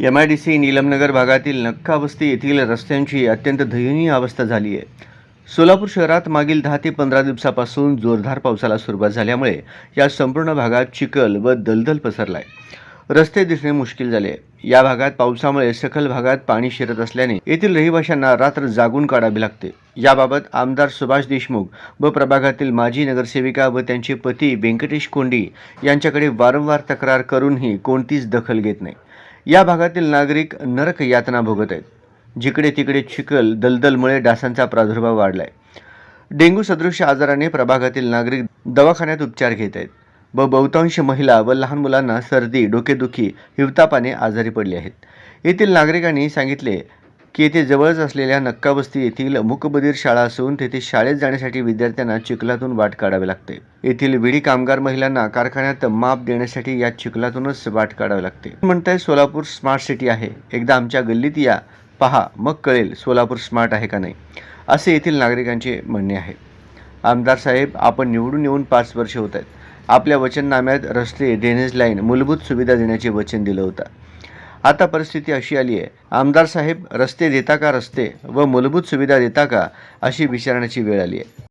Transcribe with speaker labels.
Speaker 1: MIDC
Speaker 2: M I D C Neelamnagar भागातील नक्का वस्ती येथील रस्त्यांची अत्यंत दयनीय अवस्था झाली आहे. सोलापूर शहरात मागील दहा ते पंधरा दिवसापासून जोरदार पावसाला सुरुवात झाल्यामुळे या संपूर्ण भागात चिखल व दलदल पसरलाय. रस्ते दिसणे मुश्किल झाले. या भागात पावसामुळे सखल भागात पाणी शिरत असल्याने येथील रहिवाशांना रात्र जागून काढावी लागते. याबाबत आमदार सुभाष देशमुख व प्रभागातील माजी नगरसेविका व त्यांचे पती व्यंकटेश कोंडी यांच्याकडे वारंवार तक्रार करूनही कोणतीच दखल घेत नाही. या भागातील नागरिक नरक यातना भोगत आहेत. जिकडे तिकडे चिखल दलदलमुळे डासांचा प्रादुर्भाव वाढलाय. डेंग्यू सदृश आजाराने प्रभागातील नागरिक दवाखान्यात उपचार घेत आहेत. व बहुतांश महिला व लहान मुलांना सर्दी डोकेदुखी हिवतापाने आजारी पडली आहेत. येथील नागरिकांनी सांगितले की येथे जवळच असलेल्या नक्काबस्ती येथील मूकबधीर शाळा असून तेथे शाळेत जाण्यासाठी विद्यार्थ्यांना चिखलातून वाट काढावी लागते. येथील विडी कामगार महिलांना कारखान्यात माप देण्यासाठी या चिखलातूनच वाट काढावी लागते. म्हणताय सोलापूर स्मार्ट सिटी आहे. एकदा आमच्या गल्लीत या. पहा मग कळेल सोलापूर स्मार्ट आहे का नाही असे येथील नागरिकांचे म्हणणे आहे. आमदार साहेब आपण निवडून येऊन पाच वर्षे होत आहेत. आपल्या वचननाम्यात रस्ते ड्रेनेज लाईन मूलभूत सुविधा देण्याचे वचन दिलं होतं. आता परिस्थिती अशी आली आहे. आमदार साहेब रस्ते देता का रस्ते व मूलभूत सुविधा देता का अशी विचारण्याची वेळ आली आहे.